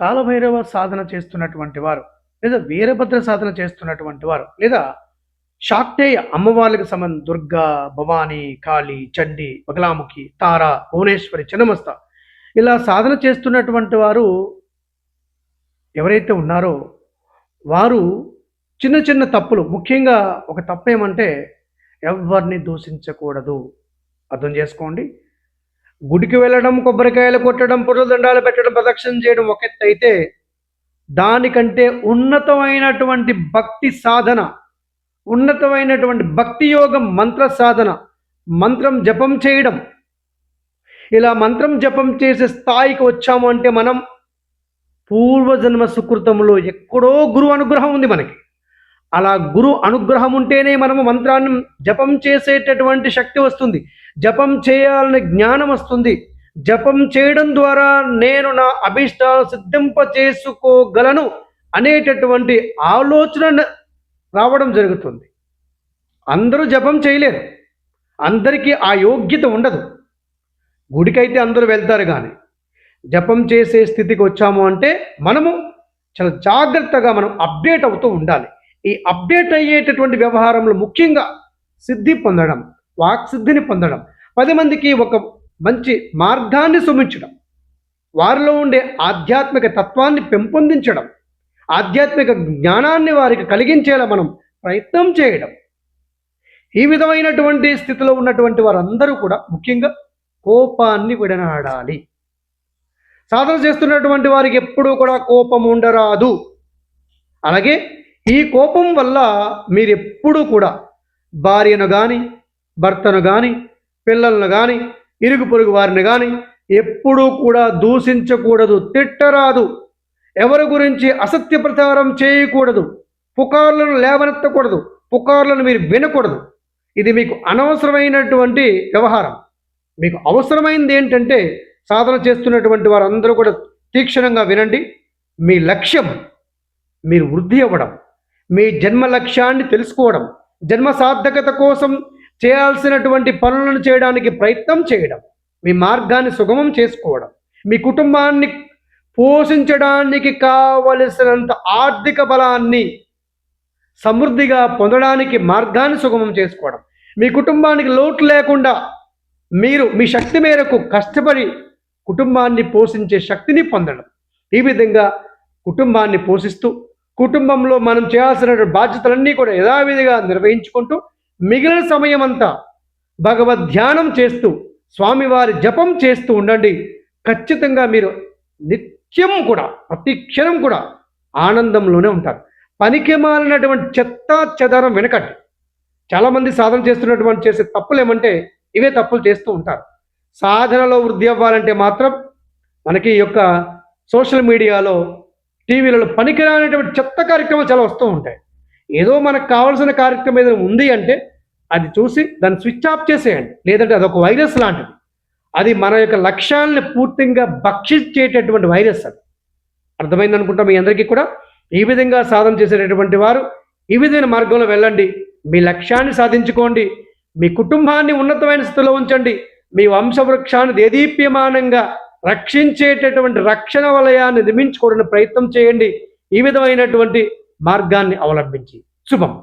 కాలభైరవ సాధన చేస్తున్నటువంటి వారు లేదా వీరభద్ర సాధన చేస్తున్నటువంటి వారు లేదా శాక్తేయ అమ్మవార్లకు సంబంధం దుర్గా భవానీ కాళీ చండి బగలాముఖి తార భువనేశ్వరి చిన్నమస్త ఇలా సాధన చేస్తున్నటువంటి వారు ఎవరైతే ఉన్నారో వారు చిన్న చిన్న తప్పులు ముఖ్యంగా ఒక తప్పు ఏమంటే ఎవరిని దూషించకూడదు. అర్థం చేసుకోండి. గుడికి వెళ్ళడం కొబ్బరికాయలు కొట్టడం పురదండాలు పెట్టడం ప్రదక్షిణ చేయడం ఒక ఎత్తు అయితే దానికంటే ఉన్నతమైనటువంటి భక్తి సాధన ఉన్నతమైనటువంటి భక్తి యోగం మంత్ర సాధన మంత్రం జపం చేయడం. ఇలా మంత్రం జపం చేసే స్థాయికి వచ్చాము అంటే మనం పూర్వజన్మ సుకృతంలో ఎక్కడో గురు అనుగ్రహం ఉంది మనకి. అలా గురు అనుగ్రహం ఉంటేనే మనము మంత్రాన్ని జపం చేసేటటువంటి శక్తి వస్తుంది. జపం చేయాలని జ్ఞానం వస్తుంది. జపం చేయడం ద్వారా నేను నా అభిష్టాలు సిద్ధింప చేసుకోగలను అనేటటువంటి ఆలోచన రావడం జరుగుతుంది. అందరూ జపం చేయలేరు. అందరికీ ఆ యోగ్యత ఉండదు. గుడికైతే అందరూ వెళ్తారు కానీ జపం చేసే స్థితికి వచ్చాము అంటే మనము చాలా జాగ్రత్తగా మనం అప్డేట్ అవుతూ ఉండాలి. ఈ అప్డేట్ అయ్యేటటువంటి వ్యవహారంలో ముఖ్యంగా సిద్ధి పొందడం వాక్సిద్ధిని పొందడం. పది మందికి ఒక మంచి మార్గాన్ని సుమించడం వారిలో ఉండే ఆధ్యాత్మిక తత్వాన్ని పెంపొందించడం. ఆధ్యాత్మిక జ్ఞానాన్ని వారికి కలిగించేలా మనం ప్రయత్నం చేయడం. ఈ విధమైనటువంటి స్థితిలో ఉన్నటువంటి వారందరూ కూడా ముఖ్యంగా కోపాన్ని విడనాడాలి. సాధన చేస్తున్నటువంటి వారికి ఎప్పుడూ కూడా కోపం ఉండరాదు. అలాగే ఈ కోపం వల్ల మీరు ఎప్పుడూ కూడా భార్యను కానీ భర్తను కానీ పిల్లలను కానీ ఇరుగు పొరుగు వారిని కానీ ఎప్పుడూ కూడా దూషించకూడదు తిట్టరాదు. ఎవరి గురించి అసత్య ప్రచారం చేయకూడదు. పుకార్లను లేవనెత్తకూడదు. పుకార్లను మీరు వినకూడదు. ఇది మీకు అనవసరమైనటువంటి వ్యవహారం. మీకు అవసరమైంది ఏంటంటే సాధన చేస్తున్నటువంటి వారందరూ కూడా తీక్షణంగా వినండి. మీ లక్ష్యం మీరు వృద్ధి అవ్వడం మీ జన్మ లక్ష్యాన్ని తెలుసుకోవడం జన్మ సార్థకత కోసం చేయాల్సినటువంటి పనులను చేయడానికి ప్రయత్నం చేయడం మీ మార్గాన్ని సుగమం చేసుకోవడం మీ కుటుంబాన్ని పోషించడానికి కావలసినంత ఆర్థిక బలాన్ని సమృద్ధిగా పొందడానికి మార్గాన్ని సుగమం చేసుకోవడం. మీ కుటుంబానికి లోటు లేకుండా మీరు మీ శక్తి మేరకు కష్టపడి కుటుంబాన్ని పోషించే శక్తిని పొందడం. ఈ విధంగా కుటుంబాన్ని పోషిస్తూ కుటుంబంలో మనం చేయాల్సిన బాధ్యతలన్నీ కూడా యథావిధిగా నిర్వహించుకుంటూ మిగిలిన సమయం అంతా భగవద్ ధ్యానం చేస్తూ స్వామివారి జపం చేస్తూ ఉండండి. ఖచ్చితంగా మీరు నిత్యం కూడా ప్రతి క్షణం కూడా ఆనందంలోనే ఉంటారు. పనికి మాలినటువంటి చెత్త చెదరం వెనకటి చాలామంది సాధన చేస్తున్నటువంటి చేసే తప్పులు ఏమంటే ఇవే తప్పులు చేస్తూ ఉంటారు. సాధనలో వృద్ధి అవ్వాలంటే మాత్రం మనకి ఈ యొక్క సోషల్ మీడియాలో టీవీలలో పనికిరానటువంటి చెత్త కార్యక్రమాలు చాలా వస్తూ ఉంటాయి. ఏదో మనకు కావాల్సిన కార్యక్రమం ఏదైనా ఉంది అంటే అది చూసి దాన్ని స్విచ్ ఆఫ్ చేసేయండి. లేదంటే అదొక వైరస్ లాంటిది. అది మన యొక్క లక్ష్యాలను పూర్తిగా భక్షించేటటువంటి వైరస్ అది. అర్థమైంది అనుకుంటా మీ అందరికీ కూడా? ఈ విధంగా సాధన చేసేటటువంటి వారు ఈ విధమైన మార్గంలో వెళ్ళండి. మీ లక్ష్యాన్ని సాధించుకోండి. మీ కుటుంబాన్ని ఉన్నతమైన స్థితిలో ఉంచండి. మీ వంశవృక్షాన్ని దేదీప్యమానంగా రక్షించేటటువంటి రక్షణ వలయాన్ని నిర్మించుకోవడానికి ప్రయత్నం చేయండి. ఈ విధమైనటువంటి మార్గాన్ని అవలంబించి. శుభం.